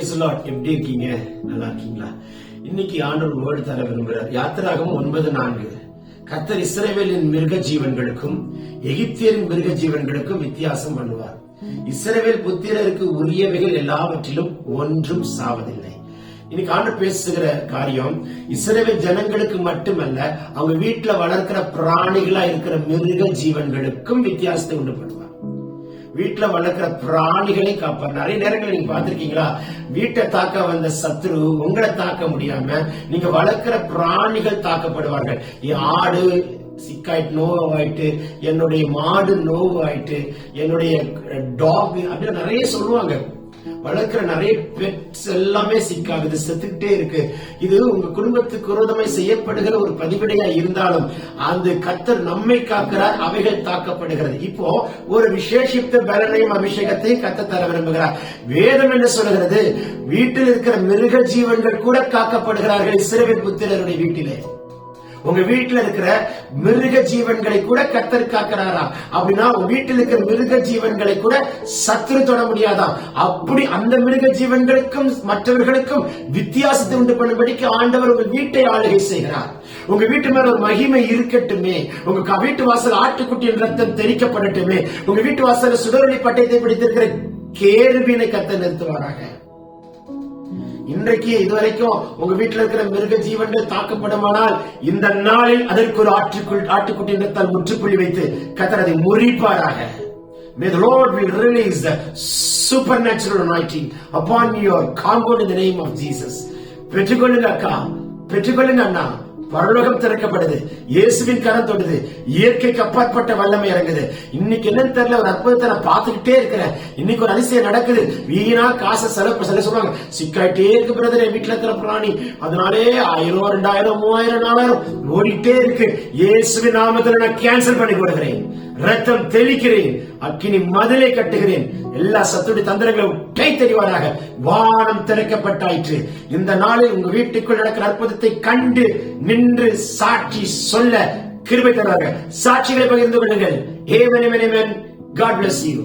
எப்படி இருக்கீங்க? நல்லா இருக்கீங்களா? இன்னைக்கு ஆண்டவர் வேர்டு தர விரும்புகிறார். யாத்திராகவும் ஒன்பது நான்கு. கத்தர் இஸ்ரேவேலின் மிருக ஜீவன்களுக்கும் எகிப்தியரின் மிருக ஜீவன்களுக்கும் வித்தியாசம் பண்ணுவார். இஸ்ரேவேல் புத்திரருக்கு உரியவைகள் எல்லாவற்றிலும் ஒன்றும் சாவதில்லை. இன்னைக்கு ஆண்டு பேசுகிற காரியம் இஸ்ரவேல் ஜனங்களுக்கு மட்டுமல்ல அவங்க வீட்டுல வளர்க்கிற பிராணிகளா இருக்கிற மிருக ஜீவன்களுக்கும் வித்தியாசத்தை உண்டு பண்ணுவார். வீட்டுல வளர்க்கிற பிராணிகளை காப்பார் நிறைய நேரங்கள் நீங்க பாத்திருக்கீங்களா வீட்டை தாக்க வந்த சத்ரு உங்களை தாக்க முடியாம நீங்க வளர்க்கிற பிராணிகள் தாக்கப்படுவார்கள். ஆடு சிக்காயிட்டு நோவாயிட்டு என்னுடைய மாடு நோவாயிட்டு என்னுடைய டாக் அப்படின்னு நிறைய சொல்லுவாங்க. வளர்க்கிற நிறைய பெட்ஸ் எல்லாமே சிக்காகுது செத்துக்கிட்டே இருக்கு. இது உங்க குடும்பத்துக்கு விரோதமாய் செய்யப்படுகிற ஒரு பதிவிடையா இருந்தாலும் அந்த கத்தர் நம்மை காக்கிறார் அவைகள் தாக்கப்படுகிறது. இப்போ ஒரு விசேஷித்த பலனையும் அபிஷேகத்தையும் கத்த தர விரும்புகிறார். வேதம் என்ன சொல்லுகிறது? வீட்டில் இருக்கிற மிருக ஜீவன்கள் கூட காக்கப்படுகிறார்கள் சிறுவை புத்திரருடைய வீட்டிலே. உங்க வீட்டுல இருக்கிற மிருக ஜீவன்களை கூட கத்தர் காக்கிறாராம் அப்படின்னா உங்க வீட்டில் இருக்கிற மிருக ஜீவன்களை கூட சத்துரு தொட முடியாதாம் அப்படி அந்த மிருக ஜீவன்களுக்கும் மற்றவர்களுக்கும் வித்தியாசத்தை உண்டு பண்ணும்படிக்கு ஆண்டவர் உங்க வீட்டை ஆளுகை செய்கிறார். உங்க வீட்டு மேல ஒரு மகிமை இருக்கட்டுமே. உங்க வீட்டு வாசல் ஆட்டுக்குட்டியின் ரத்தம் தெரிக்கப்படட்டுமே உங்க வீட்டு வாசல் சுடரொளி பட்டயத்தை பிடித்திருக்கிற கேள்வினை கத்த நிறுத்துவாராக. இன்றைக்கு இதுவரைக்கும் உங்க வீட்டுல இருக்கிற மிருக ஜீவன்கள் தாக்கப்படுமானால் இந்த நாளில் அதற்கு ஒரு ஆற்றுக்குள் ஆட்டுக்குட்டி நிறுத்தால் முற்றுப்புள்ளி வைத்து கத்தர் அதை முறிப்பாராக May the Lord will release the supernatural anointing upon your compound in the name of Jesus. பெற்றுக்கொள்ளுங்க அக்கா பெற்றுக்கொள்ளுங்க அண்ணா பரலோகம் திறக்கப்படுது. இயேசுவின் கரம் தொடுது. இயற்கைக்கு அப்பாற்பட்ட வல்லமை இறங்குது. இன்னைக்கு என்னன்னு தெரியல ஒரு அற்புதத்தை நான் பார்த்துக்கிட்டே இருக்கிறேன். இன்னைக்கு ஒரு அதிசயம் நடக்குது. வீணா காசை செலவு சில சொல்லுவாங்க சிக்காயிட்டே இருக்கு பிரதர் என் வீட்டுல இருக்கிற பிராணி? அதனாலே ஆயிரம் ரெண்டாயிரம் மூவாயிரம் நாலாயிரம் ஓடிட்டே இருக்கு. இயேசுவின் நாமத்தில் நான் கேன்சல் பண்ணி கொடுக்கிறேன் ரத்தம் தெளிக்கிறேன். அக்கினி மதிலை கட்டுகிறேன். எல்லா சத்துடைய தந்திரங்களும் கை தெரிவாராக வானம் திறக்கப்பட்டாயிற்று. இந்த நாளில் உங்க வீட்டுக்குள் நடக்கிற அற்புதத்தை கண்டு நின்று சாட்சி சொல்ல கிருபை தருவார்கள். சாட்சிகளை பகிர்ந்து கொள்ளுங்கள். ஏவன் ஏவன் காட் பிளஸ் யூ